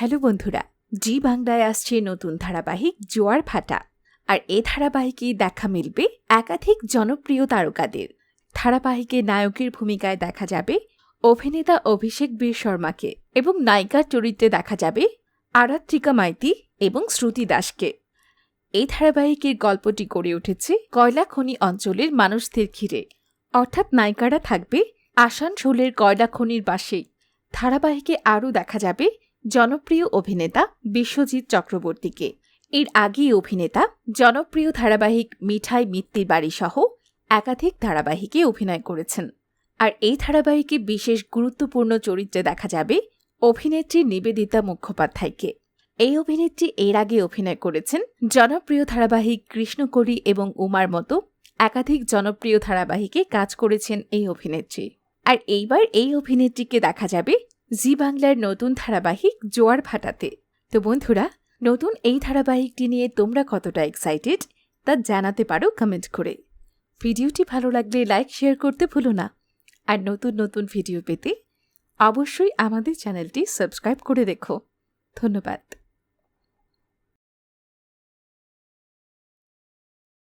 Hello বন্ধুরা, জি বাংলায় আসছে নতুন ধারাবাহিক জোয়ার ভাটা। আর এ ধারাবাহিকে দেখা মিলবে একাধিক জনপ্রিয় তারকাদের। ধারাবাহিকে নায়কের ভূমিকায় দেখা যাবে অভিনেতা অভিষেক বীর শর্মাকে এবং নায়িকার চরিত্রে দেখা যাবে আরাত্রিকা মাইতি এবং শ্রুতি দাসকে। এই ধারাবাহিকের গল্পটি গড়ে উঠেছে কয়লা খনি অঞ্চলের মানুষদের ঘিরে। অর্থাৎ নায়িকারা থাকবে আসানসোলের কয়লা খনির পাশেই। ধারাবাহিকে আরও দেখা যাবে জনপ্রিয় অভিনেতা বিশ্বজিৎ চক্রবর্তীকে। এর আগেই অভিনেতা জনপ্রিয় ধারাবাহিক মিঠাই মিত্তির বাড়ি সহ একাধিক ধারাবাহিকে অভিনয় করেছেন। আর এই ধারাবাহিকে বিশেষ গুরুত্বপূর্ণ চরিত্রে দেখা যাবে অভিনেত্রী নিবেদিতা মুখোপাধ্যায়কে। এই অভিনেত্রী এর আগে অভিনয় করেছেন জনপ্রিয় ধারাবাহিক কৃষ্ণকলি এবং উমার মতো একাধিক জনপ্রিয় ধারাবাহিকে কাজ করেছেন এই অভিনেত্রী। আর এইবার এই অভিনেত্রীকে দেখা যাবে জি বাংলার নতুন ধারাবাহিক জোয়ার ভাটাতে। তো বন্ধুরা, নতুন এই ধারাবাহিকটি নিয়ে তোমরা কতটা এক্সাইটেড তা জানাতে পারো কমেন্ট করে। ভিডিওটি ভালো লাগলে লাইক শেয়ার করতে ভুলো না। আর নতুন নতুন ভিডিও পেতে অবশ্যই আমাদের চ্যানেলটি সাবস্ক্রাইব করে দেখো ধন্যবাদ।